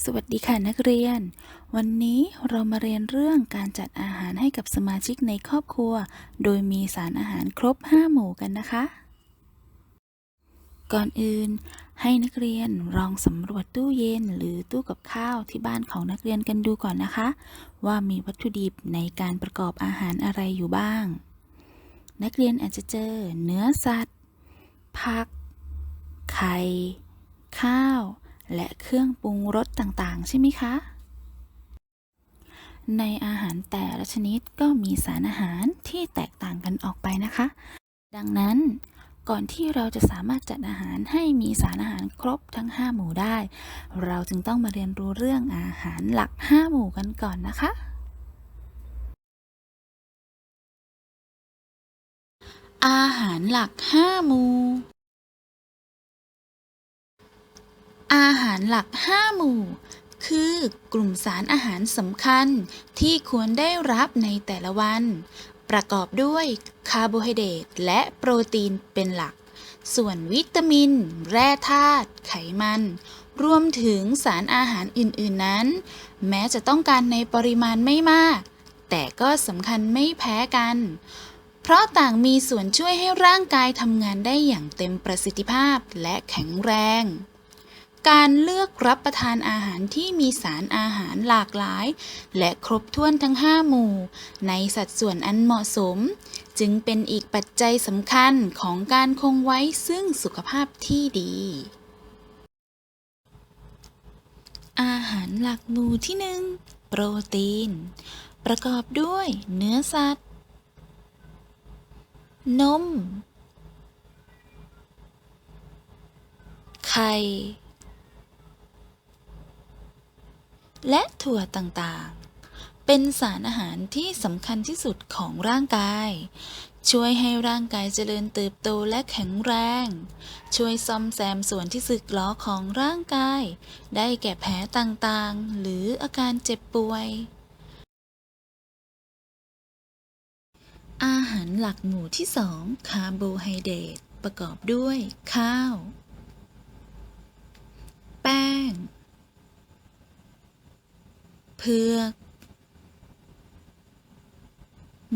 สวัสดีค่ะนักเรียน วันนี้เรามาเรียนเรื่องการจัดอาหารให้กับสมาชิกในครอบครัว โดยมีสารอาหารครบ 5 หมู่กันนะคะ ก่อนอื่น ให้นักเรียนลองสำรวจตู้เย็นหรือตู้กับข้าวที่บ้านของนักเรียนกันดูก่อนนะคะ ว่ามีวัตถุดิบในการประกอบอาหารอะไรอยู่บ้าง นักเรียนอาจจะเจอ เนื้อสัตว์ ผัก ไข่ ข้าว และเครื่องปรุงรสต่างๆ ใช่ไหมคะ ในอาหารแต่ละชนิดก็มีสารอาหารที่แตกต่างกันออกไปนะคะ ดังนั้นก่อนที่เราจะสามารถจัดอาหารให้มีสารอาหารครบทั้ง 5 หมู่ได้ เราจึงต้องมาเรียนรู้เรื่องอาหารหลัก 5 หมู่กันก่อนนะคะ อาหารหลัก 5 หมู่ อาหารหลัก 5 หมู่ คือกลุ่มสารอาหารสำคัญที่ควรได้รับในแต่ละวัน ประกอบด้วยคาร์โบไฮเดรตและโปรตีนเป็นหลัก ส่วนวิตามิน แร่ธาตุไขมัน รวมถึงสารอาหารอื่น ๆ นั้น แม้จะต้องการในปริมาณไม่มาก แต่ก็สำคัญไม่แพ้กัน เพราะต่างมีส่วนช่วยให้ร่างกายทำงานได้อย่างเต็มประสิทธิภาพและแข็งแรง การเลือกรับประทานอาหารที่มีสารอาหารหลากหลาย และครบถ้วนทั้ง 5 หมู่ ในสัดส่วนอันเหมาะสม จึงเป็นอีกปัจจัยสำคัญของการคงไว้ซึ่งสุขภาพที่ดี อาหารหลักหมู่ที่หนึ่งโปรตีน ประกอบด้วยเนื้อสัตว์ นม ไข่ และถั่วต่างๆ เป็นสารอาหารที่สำคัญที่สุดของร่างกาย ช่วยให้ร่างกายเจริญเติบโตและแข็งแรง ช่วยซ่อมแซมส่วนที่สึกหรอของร่างกาย ได้แก่แผลต่างๆ หรืออาการเจ็บป่วย อาหารหลักหมู่ที่สองคาร์โบไฮเดรตประกอบด้วย ข้าว แป้ง เผือก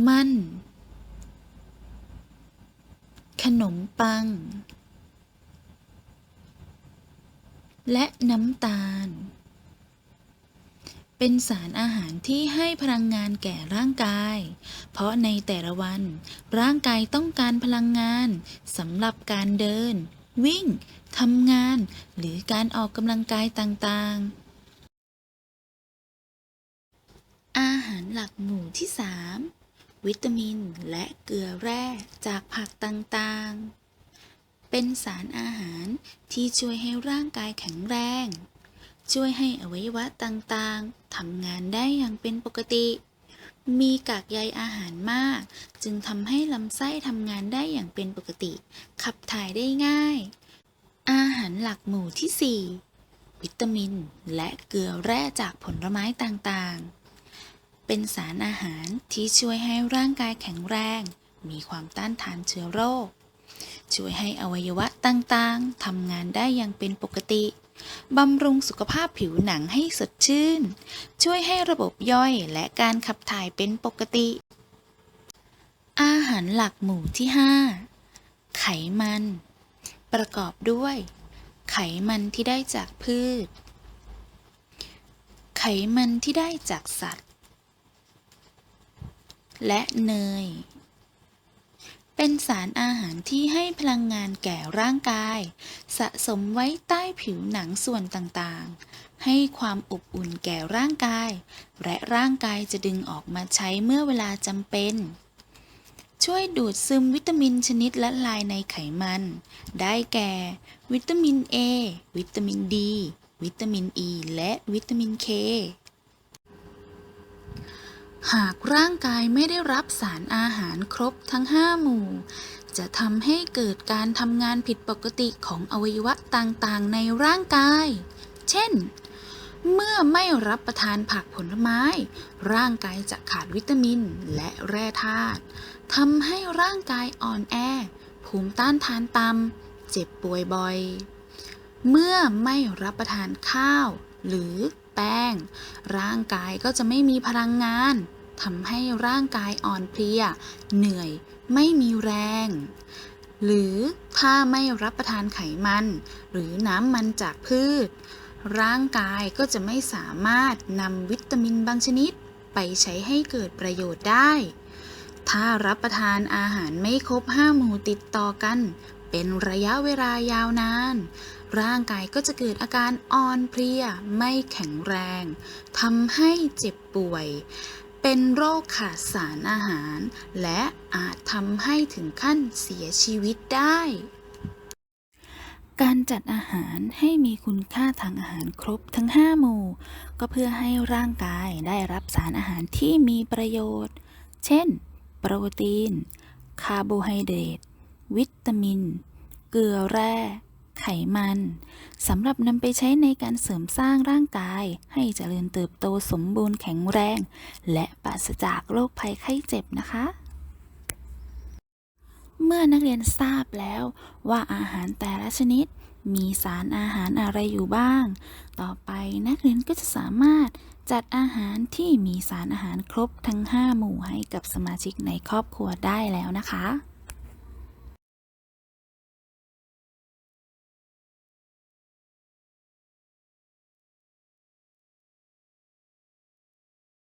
มันขนมปัง และน้ำตาล เป็นสารอาหารที่ให้พลังงานแก่ร่างกาย เพราะในแต่ละวัน ร่างกายต้องการพลังงานสำหรับการเดิน วิ่งทำงาน หรือการออกกำลังกายต่างๆ หลักหมู่ที่ 3 วิตามินและเกลือแร่จากผักต่างๆ เป็นสารอาหารที่ช่วยให้ร่างกายแข็งแรง ช่วยให้อวัยวะต่างๆทำงานได้อย่างเป็นปกติ มีกากใยอาหารมาก จึงทำให้ลำไส้ทำงานได้อย่างเป็นปกติ ขับถ่ายได้ง่าย อาหารหลักหมู่ที่ 4 วิตามิน และเกลือแร่จากผลไม้ต่างๆ เป็นสารอาหารที่ช่วยให้ร่างกายแข็งแรง มีความต้านทานเชื้อโรค ช่วยให้อวัยวะต่างๆทำงานได้อย่างเป็นปกติบำรุงสุขภาพผิวหนังให้สดชื่น ช่วยให้ระบบย่อยและการขับถ่ายเป็นปกติ อาหารหลักหมู่ที่ 5 ไขมัน ประกอบด้วย ไขมันที่ได้จากพืช ไขมันที่ได้จากสัตว์ และเนย เป็นสารอาหารที่ให้พลังงานแก่ร่างกาย สะสมไว้ใต้ผิวหนังส่วนต่างๆ ให้ความอบอุ่นแก่ร่างกาย และร่างกายจะดึงออกมาใช้เมื่อเวลาจำเป็น ช่วยดูดซึมวิตามินชนิดละลายในไขมัน ได้แก่ วิตามิน A วิตามิน D วิตามิน E และวิตามิน K หากร่างกายไม่ได้รับสารอาหารครบทั้ง 5 หมู่ จะทำให้เกิดการทำงานผิดปกติของอวัยวะต่างๆ ในร่างกาย เช่น เมื่อไม่รับประทานผักผลไม้ ร่างกายจะขาดวิตามินและแร่ธาตุทำให้ร่างกายอ่อนแอ ภูมิต้านทานต่ำเจ็บป่วยบ่อย เมื่อไม่รับประทานข้าว หรือแป้ง ร่างกายก็จะไม่มีพลังงาน ทำให้ร่างกายอ่อนเพลีย เหนื่อย ไม่มีแรง หรือถ้าไม่รับประทานไขมัน หรือน้ำมันจากพืช ร่างกายก็จะไม่สามารถนำวิตามินบางชนิดไปใช้ให้เกิดประโยชน์ได้ ถ้ารับประทานอาหารไม่ครบห้าหมู่ติดต่อกัน เป็นระยะเวลายาวนานร่างกายก็จะเกิดอาการอ่อนเพลีย ไม่แข็งแรง ทำให้เจ็บป่วย เป็นโรคขาดสารอาหาร และอาจทำให้ถึงขั้นเสียชีวิตได้ การจัดอาหารให้มีคุณค่าทางอาหารครบทั้ง 5 หมู่ ก็เพื่อให้ร่างกายได้รับสารอาหารที่มีประโยชน์ เช่น โปรตีน คาร์โบไฮเดรต วิตามิน เกลือแร่ ไขมันสำหรับนำไปใช้ในการเสริมสร้างร่างกาย ให้เจริญเติบโตสมบูรณ์แข็งแรง และปราศจากโรคภัยไข้เจ็บนะคะ เมื่อนักเรียนทราบแล้วว่าอาหารแต่ละชนิด มีสารอาหารอะไรอยู่บ้าง ต่อไปนักเรียนก็จะสามารถจัดอาหารที่มีสารอาหารครบทั้ง 5 หมู่ให้กับสมาชิกในครอบครัวได้แล้วนะคะ